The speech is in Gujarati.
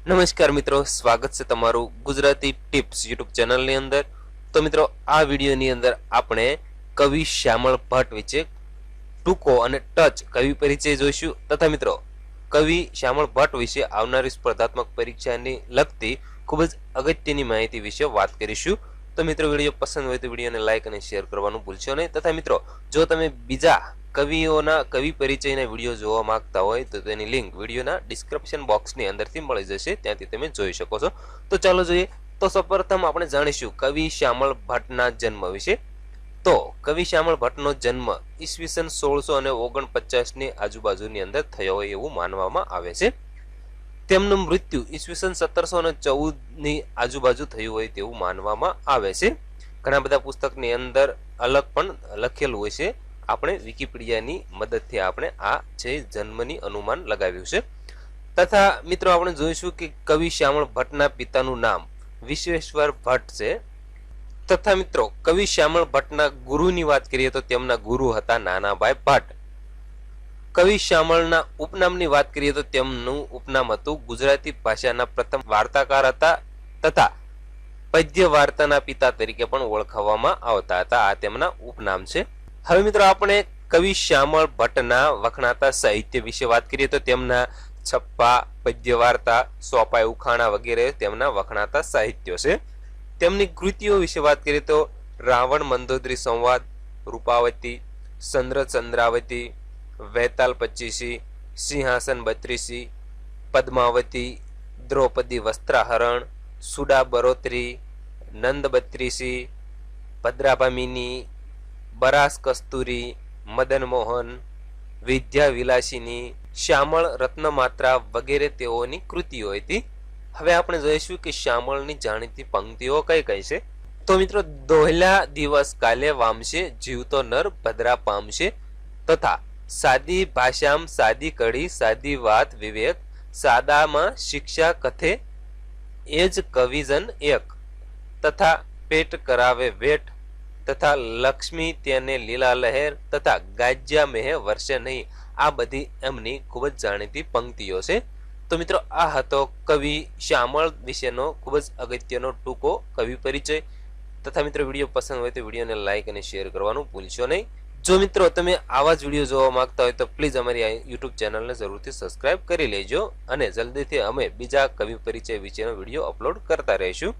નમસ્કાર મિત્રો, સ્વાગત છે તમારું ગુજરાતી ટિપ્સ યુટ્યુબ ચેનલની અંદર. તો મિત્રો, આ વિડીયોની અંદર આપણે કવિ શ્યામળ ભટ્ટ વિશે ટૂંકો અને ટચ કવિ પરિચય જોઈશું. તથા મિત્રો, કવિ શ્યામળ ભટ્ટ વિશે આવનારી સ્પર્ધાત્મક પરીક્ષાની લગતી ખૂબ જ અગત્યની માહિતી વિશે વાત કરીશું. તો મિત્રો, વીડિયો પસંદ હોય તો વિડીયોને લાઇક અને શેર કરવાનું ભૂલશો નહીં. તથા મિત્રો, જો તમે બીજા કવિઓના કવિ પરિચયના વીડિયો જોવા માંગતા હોય તો તેની લિંક વિડીયોના ડિસ્ક્રિપ્શન બોક્સની અંદરથી મળી જશે. ત્યાંથી તમે જોઈ શકો છો. તો ચાલો જોઈએ. તો સૌપ્રથમ આપણે જાણીશું કવિ શ્યામળ ભટ્ટના જન્મ વિશે. તો કવિ શ્યામળ ભટ્ટનો જન્મ ઈસવીસન સોળસો અને ઓગણપચાસની આજુબાજુની અંદર થયો હોય એવું માનવામાં આવે છે. તેમનું મૃત્યુ ઈસવીસન સત્તરસો અને ચૌદની આજુબાજુ થયું હોય તેવું માનવામાં આવે છે. ઘણા બધા પુસ્તકની અંદર અલગ પણ લખેલું હોય છે. આપણે વિકીપીડિયાની મદદથી આપણે આ જે જન્મની અનુમાન લગાવ્યું છે. તથા મિત્રો આપણે જોઈશું કે કવિ શ્યામળ ભટ્ટના પિતાનું નામ વિશ્વેશ્વર ભટ્ટ છે. તથા મિત્રો, કવિ શ્યામળ ભટ્ટના ગુરુની વાત કરીએ તો તેમના ગુરુ હતા નાનાભાઈ ભટ્ટ. કવિ શ્યામળના ઉપનામની વાત કરીએ તો તેમનું ઉપનામ હતું ગુજરાતી ભાષાના પ્રથમ વાર્તાકાર હતા તથા પદ્ય વાર્તાના પિતા તરીકે પણ ઓળખાવવામાં આવતા હતા. આ તેમના ઉપનામ છે. હવે મિત્રો આપણે કવિ શ્યામળ ભટ્ટના વખણાતા સાહિત્ય વિશે વાત કરીએ તો તેમના છપ્પા પદ્ય વાર્તા સોપાઈ ઉખાણા વગેરે તેમના વખણાતા સાહિત્યો છે. તેમની કૃતિઓ વિશે વાત કરીએ તો રાવણ મંદોદરી સંવાદ, રૂપાવતી, ચંદ્ર ચંદ્રાવતી, વૈતાલ પચીસી સિંહાસન બત્રીસી, પદ્માવતી, દ્રૌપદી વસ્ત્રાહરણ, સુડા બરોત્રી, નંદ બત્રીસી, ભદ્રાભામિની બરાસ કસ્તુરી, મદન મોહન, વિદ્યા વિલાસિની, શ્યામળ રત્નમાત્રા વગેરે તેઓની કૃતિઓ હતી. હવે આપણે જોઈશું કે શ્યામળની જાણીતી પંક્તિઓ કઈ કઈ છે. તો મિત્રો દોહલા દિવસ કાલે વામશે, જીવતો નર ભદ્રા પામશે તથા સાદી ભાષામ સાદી કડી, સાદી વાત વિવેક, સાદામાં શિક્ષા કથે એ જ કવિજન એક તથા પેટ કરાવે વેઠ તથા લક્ષ્મી તેને લીલા લહેર તથા ગાજ્યા મેહ વર્ષે નહીં. આ બધી એમની ખૂબ જ જાણીતી પંક્તિઓ છે. તો મિત્રો, આ હતો કવિ શ્યામળ વિશેનો ખૂબ જ અગત્યનો ટૂંકો કવિ પરિચય. તથા મિત્રો, વીડિયો પસંદ હોય તો વિડીયોને લાઇક અને શેર કરવાનું ભૂલશો નહીં. જો મિત્રો, તમે આવા જ વીડિયો જોવા માંગતા હોય તો પ્લીઝ અમારી યુટ્યુબ ચેનલને જરૂરથી સબસ્ક્રાઇબ કરી લેજો અને જલ્દીથી અમે બીજા કવિ પરિચય વિશેનો વીડિયો અપલોડ કરતા રહીશું.